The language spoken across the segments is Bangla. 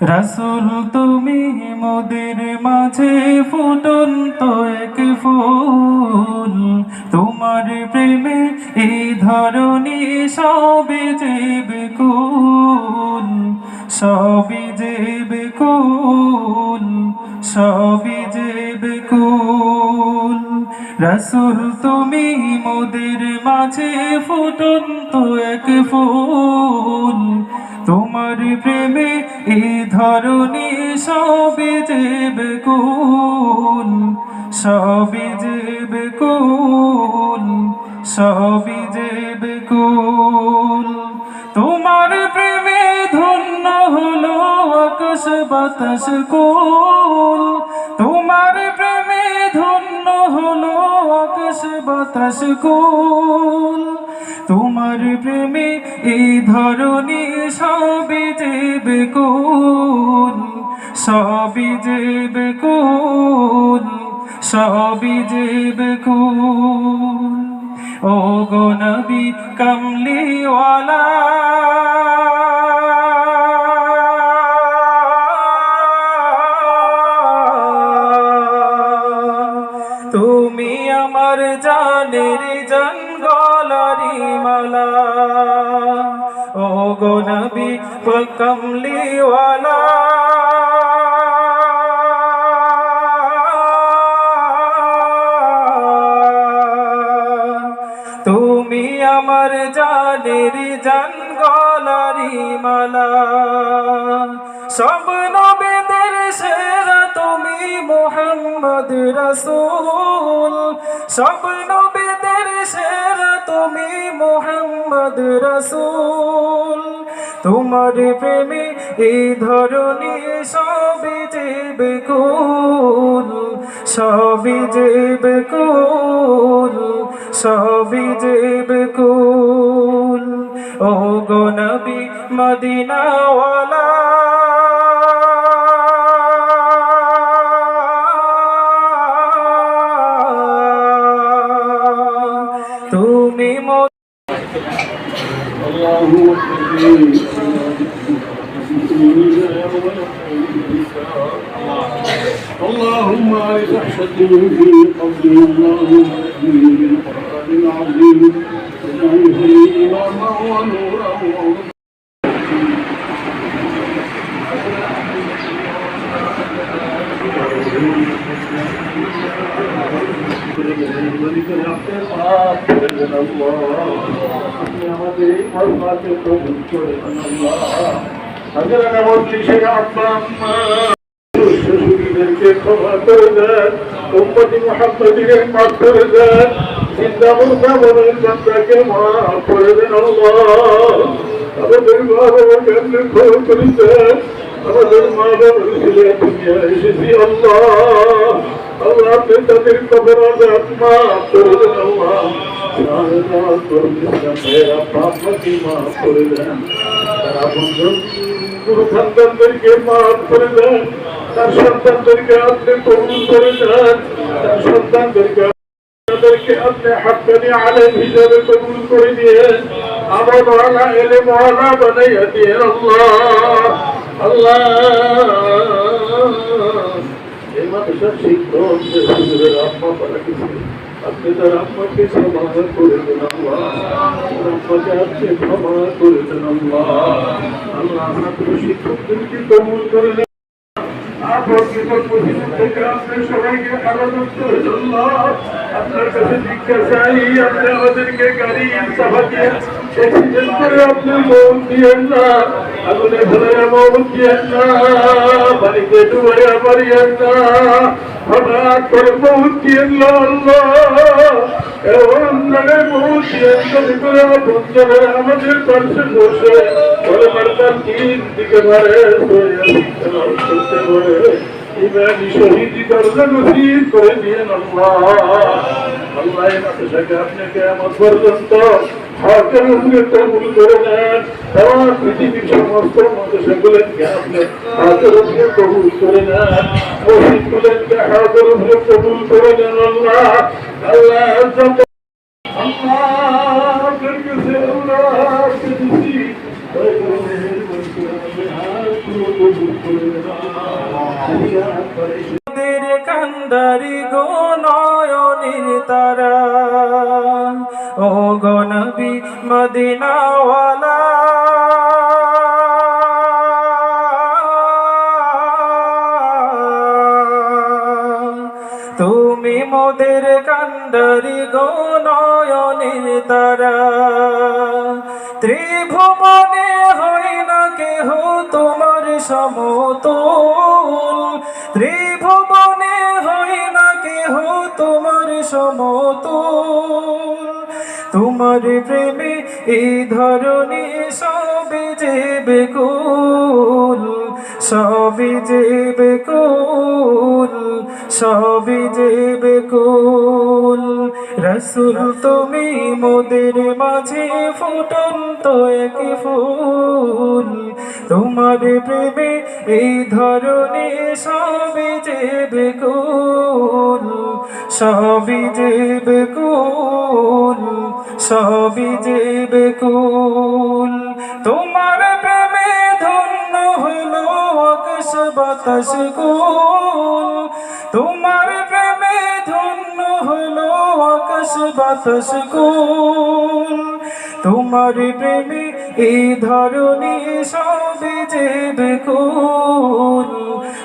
রাসুল তুমি মোদের মাঝে ফুটন্ত এক ফুল। তোমার প্রেমে এই ধরনী সবে যে বেকুল সবই যে বেকুল সবই যে বেকুল রাসুল তুমি মোদের মাঝে ফুটন্ত এক ফুল। তোমার প্রেমে এই ধরনী সবে যে বেকুল সবই যে বেকুল সবই যে বেকুল তোমার প্রেমে ধন্য হলো আকাশ বাতাস কুল। তোমার প্রেমে ধন্য হলো আকাশ বাতাস কুল। তোমার প্রেমে এই ধরনী সবই যে বেকুল সবই যে বেকুল সবই যে বেকুল ও গো নবী কমলিওয়ালা। তুমি আমার জানের মালা ও গো নবী কমলিওয়ালা তুমি আমার জানের জান গলারি মালা। সব নবেদের সেরা তুমি মোহাম্মদ রসুল। সব নবেদের সেরা তুমি মোহাম্মদ রসুল। তোমার প্রেমে এই ধরনী সবই যে বেকুল সবই যে বেকুল সবই যে ও গো নবী মদিনাওয়ালা اللهم عرف حشتهم في قبره اللهم اهدني بالقران العظيم وجعله لي اماما ونورا ورشدا হাজার মজলিসের আব্বা আম্মা শ্বশুরদেরকে ক্ষমা করে দেন উম্মতি মুহাম্মদিকে মাফ করে দেন চিন্তা মুর্দা মনের বান্দাকে মাফ করে দেন আমাদের মা বাবাকে আপনি ক্ষমা গুরু সন্তানদেরকে মাফ করে দেন। তার সন্তানদেরকে আপনি কবুল করে দেন তার সন্তানদেরকে তাদেরকে আপনি হাক্কানি আলেম হিসাবে কবুল করে দিয়ে আমার মহানা এলে মহানা বানাইয়া দিয়ে আল্লাহ আল্লাহ। এই মানুষের শিক্ষক আম্মা পারা কিছু আপনি তার আম্মাকে ক্ষমা করে দেন আল্লাহ তার আম্মাকে আপনি ক্ষমা করে দেন আল্লাহ আপনার আপনার কাছে ভিক্ষা আপনি আমাদেরকে গাড়ি সাহা দিয়ে আপনি মৌত দিয়েন না আগুনে ফেলে মৌত দিয়েন না বাড়িতে ডুবে মারিয়েন না হঠাৎ করে জায়গায় মৌত দিয়েন যদি করে বন্ধুরা আমাদের পাশে বসে বলে মারতার তিন দিকে মারে করতে পারে ইমানি শহীদি দরজা নসিব করে দিয়েন আল্লাহ আল্লাহ আপনাকে আমার পর্যন্ত হকের করে নেন এবং পৃথিবীর সমস্ত উপরে কবুল করে উপরে কবুল করে নেন আল্লাহ। আল্লাহ কান্দারি গো নয়নের তারা। ও গনবি মদিনাওয়ালা মোদের কান্দারি গো নয়নের তারা ত্রিভুবনে হয় না কেহ তোমার সমতুল। ত্রিভুবনে হয় না কেহ তোমার সমতুল। তোমার প্রেমে এই ধরনী সবে যে বেকুল। সবই যে বেকুল সবই যে বেকুল রসুল তুমি মোদের মাঝে ফুটন্ত এক ফুল। তোমার প্রেমে এই ধরনে সবই যে বেকুল সবই যে বেকুল সবই যে বেকুল বাতাস তোমার প্রেমে ধন্য হলো আকাশ বাতাস কুল তোমার প্রেমে এই ধরনী সবই যে বেকুল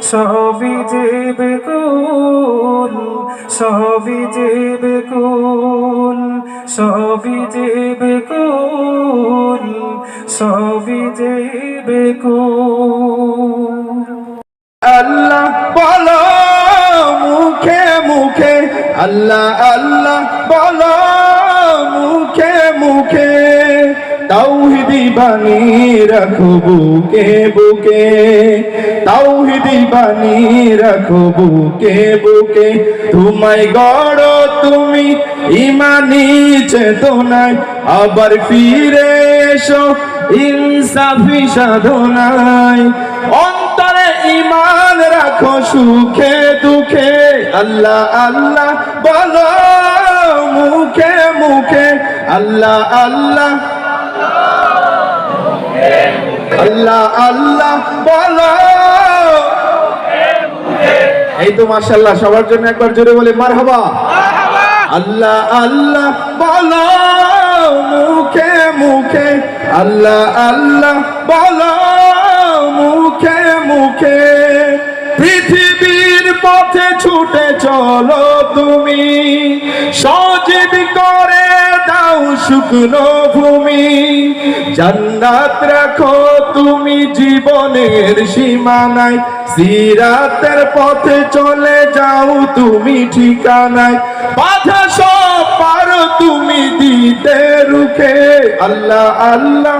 সবই যে বেকুল সবই যে বেকুল সবই যে বেকুল সবই যে বেকুল আল্লাহ বলো মুখে মুখে, আল্লাহ আল্লাহ বলো মুখে মুখে। তাওহিদি বাণী রাখো বুকে বুকে, তাওহিদি বাণী রাখো বুকে বুকে। তোমায় গড় তুমি ইমানি চেতনায়, আবার ফিরে এসো ইনসাফি সাধনায়। ইমান রাখো সুখে দুঃখে। আল্লাহ আল্লাহ বলো মুখে মুখে। আল্লাহ আল্লাহ। আল্লাহ আল্লাহ বলো। এই তো মাশাল্লাহ সবার জন্য একবার জোরে বলে, মারহাবা। আল্লাহ আল্লাহ বলো মুখে মুখে। আল্লাহ আল্লাহ বলো মুখে মুখে পৃথিবীর পথে ছুটে চলো তুমি। সজীব করে দাও শুকনো ভূমি। জান্নাত রাখো তুমি জীবনের সীমানায়। সিরাতের পথে চলে যাও তুমি ঠিকানায়। বাধা সব পারো তুমি দিতে রুখে। আল্লাহ আল্লাহ।